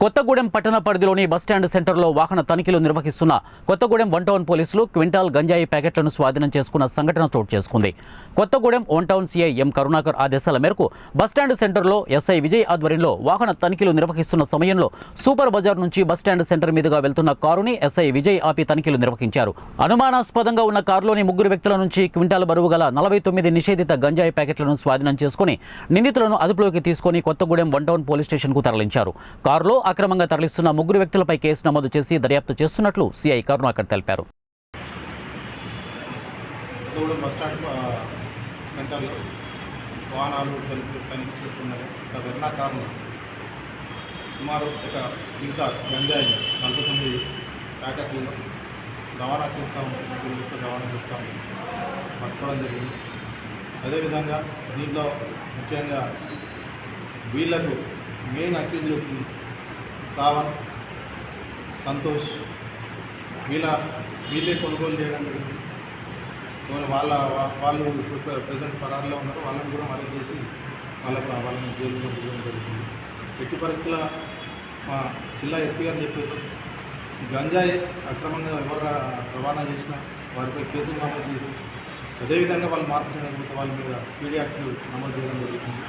కొత్తగూడెం పట్టణ పరిధిలోని బస్టాండ్ సెంటర్లో వాహన తనిఖీలు నిర్వహిస్తున్న కొత్తగూడెం వన్ టౌన్ పోలీసులు క్వింటాల్ గంజాయి ప్యాకెట్లను స్వాధీనం చేసుకున్న సంఘటన చోటు చేసుకుంది. Kothagudem one town CI M Karunakar ఆదేశాల మేరకు బస్టాండ్ సెంటర్లో ఎస్ఐ విజయ్ ఆధ్వర్యంలో వాహన తనిఖీలు నిర్వహిస్తున్న సమయంలో సూపర్ బజార్ నుంచి బస్టాండ్ సెంటర్ మీదుగా వెళ్తున్న కారుని ఎస్ఐ విజయ్ ఆపి తనిఖీలు నిర్వహించారు. అనుమానాస్పదంగా ఉన్న కారులోని ముగ్గురు వ్యక్తుల నుంచి క్వింటాల్ బరువు గల నలభై తొమ్మిది నిషేధిత గంజాయి ప్యాకెట్లను స్వాధీనం చేసుకుని నిందితులను అదుపులోకి తీసుకుని కొత్తగూడెం వన్ టౌన్ పోలీస్ స్టేషన్కు తరలించారు. కారులో అక్రమంగా తరలిస్తున్న ముగ్గురు వ్యక్తులపై కేసు నమోదు చేసి దర్యాప్తు చేస్తున్నట్లు సిఐ కరుణాకర్ తెలిపారు. సెంటర్లో వాహనాలు తనిఖీ తనిఖీ చేస్తున్నారు ఒక సుమారు ఒక ఇంత గంజాయి నలభై తొమ్మిది ప్యాకెట్లు రవాణా చేస్తూ ఉంటుంది రవాణా చేస్తూ ఉంటుంది పట్టుకోవడం జరిగింది. అదేవిధంగా దీంట్లో ముఖ్యంగా వీళ్ళకు మెయిన్ అక్యూజ్లు వచ్చింది సావన్ సంతోష్ వీళ్ళ వీళ్ళే కొనుగోలు చేయడం జరిగింది. వాళ్ళ వాళ్ళు ఇప్పుడు ప్రజెంట్ పరారులో ఉన్నారు. వాళ్ళని కూడా అరెస్ట్ చేసి వాళ్ళకు వాళ్ళని జైలు పంపించడం జరుగుతుంది ఎట్టి పరిస్థితుల మా జిల్లా ఎస్పీ గారు చెప్పారు గంజాయి అక్రమంగా ఎవరు రవాణా చేసినా వారిపై కేసులు నమోదు చేసి అదేవిధంగా వాళ్ళు మార్పు చేయకపోతే వాళ్ళ మీద పీడీ నమోదు చేయడం జరుగుతుంది.